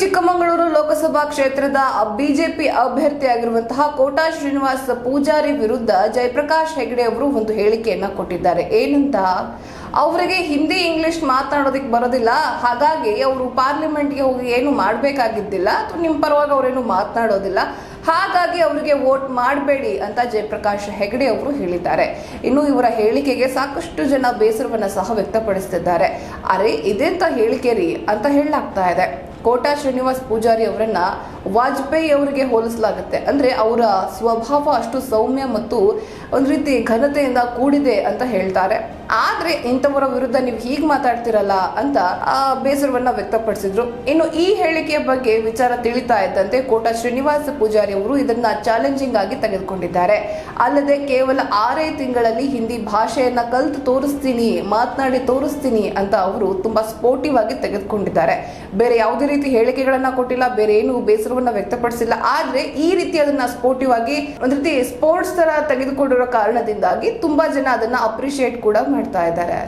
ಚಿಕ್ಕಮಗಳೂರು ಲೋಕಸಭಾ ಕ್ಷೇತ್ರದ ಬಿಜೆಪಿ ಅಭ್ಯರ್ಥಿಯಾಗಿರುವಂತಹ ಕೋಟಾ ಶ್ರೀನಿವಾಸ್ ಪೂಜಾರಿ ವಿರುದ್ಧ ಜಯಪ್ರಕಾಶ್ ಹೆಗಡೆ ಅವರು ಒಂದು ಹೇಳಿಕೆಯನ್ನ ಕೊಟ್ಟಿದ್ದಾರೆ. ಏನಂತ? ಅವರಿಗೆ ಹಿಂದಿ ಇಂಗ್ಲಿಷ್ ಮಾತನಾಡೋದಕ್ಕೆ ಬರೋದಿಲ್ಲ. ಹಾಗಾಗಿ ಅವರು ಪಾರ್ಲಿಮೆಂಟ್ಗೆ ಹೋಗಿ ಏನು ಮಾಡಬೇಕಾಗಿದ್ದಿಲ್ಲ. ಅಥವಾ ನಿಮ್ಮ ಪರವಾಗಿ ಅವರೇನು ಮಾತನಾಡೋದಿಲ್ಲ. ಹಾಗಾಗಿ ಅವರಿಗೆ ವೋಟ್ ಮಾಡಬೇಡಿ ಅಂತ ಜಯಪ್ರಕಾಶ್ ಹೆಗಡೆ ಅವರು ಹೇಳಿದ್ದಾರೆ. ಇನ್ನು ಇವರ ಹೇಳಿಕೆಗೆ ಸಾಕಷ್ಟು ಜನ ಬೇಸರವನ್ನು ಸಹ ವ್ಯಕ್ತಪಡಿಸುತ್ತಿದ್ದಾರೆ ಅರೆ, ಇದೆಂತ ಹೇಳಿಕೆ ರೀ ಅಂತ ಹೇಳಲಾಗ್ತಾ ಇದೆ. ಕೋಟಾ ಶ್ರೀನಿವಾಸ್ ಪೂಜಾರಿ ಅವರನ್ನ ವಾಜಪೇಯಿ ಅವರಿಗೆ ಹೋಲಿಸಲಾಗುತ್ತೆ. ಅಂದ್ರೆ ಅವರ ಸ್ವಭಾವ ಅಷ್ಟು ಸೌಮ್ಯ ಮತ್ತು ಒಂದು ರೀತಿ ಘನತೆಯಿಂದ ಕೂಡಿದೆ ಅಂತ ಹೇಳ್ತಾರೆ. ಆದ್ರೆ ಇಂಥವರ ವಿರುದ್ಧ ನೀವು ಹೀಗೆ ಮಾತಾಡ್ತಿರಲ್ಲ ಅಂತ ಆ ಬೇಸರವನ್ನ ವ್ಯಕ್ತಪಡಿಸಿದ್ರು. ಇನ್ನು ಈ ಹೇಳಿಕೆಯ ಬಗ್ಗೆ ವಿಚಾರ ತಿಳಿತಾ ಇದ್ದಂತೆ ಕೋಟ ಶ್ರೀನಿವಾಸ ಪೂಜಾರಿ ಅವರು ಇದನ್ನ ಚಾಲೆಂಜಿಂಗ್ ಆಗಿ ತೆಗೆದುಕೊಂಡಿದ್ದಾರೆ. ಅಲ್ಲದೆ ಕೇವಲ ಆರೇ ತಿಂಗಳಲ್ಲಿ ಹಿಂದಿ ಭಾಷೆಯನ್ನ ಕಲ್ತು ತೋರಿಸ್ತೀನಿ, ಮಾತನಾಡಿ ತೋರಿಸ್ತೀನಿ ಅಂತ ಅವರು ತುಂಬಾ ಸ್ಪೋರ್ಟಿವ್ ಆಗಿ ತೆಗೆದುಕೊಂಡಿದ್ದಾರೆ. ಬೇರೆ ಯಾವುದೇ ರೀತಿ ಹೇಳಿಕೆಗಳನ್ನ ಕೊಟ್ಟಿಲ್ಲ, ಬೇರೆ ಏನು ಬೇಸರವನ್ನ ವ್ಯಕ್ತಪಡಿಸಿಲ್ಲ. ಆದ್ರೆ ಈ ರೀತಿ ಅದನ್ನ ಸ್ಪೋರ್ಟಿವ್ ಆಗಿ ಒಂದ್ ರೀತಿ ಸ್ಪೋರ್ಟ್ಸ್ ತರ ತೆಗೆದುಕೊಂಡಿರೋ ಕಾರಣದಿಂದಾಗಿ ತುಂಬಾ ಜನ ಅದನ್ನ ಅಪ್ರಿಶಿಯೇಟ್ ಕೂಡ ಮಾಡ್ತಾ ಇದ್ದಾರೆ.